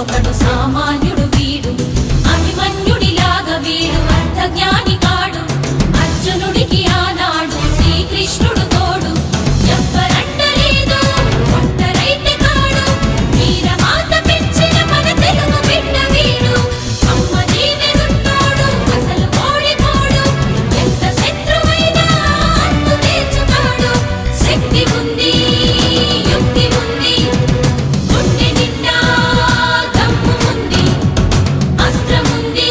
ఒకడు సామాన్యుడు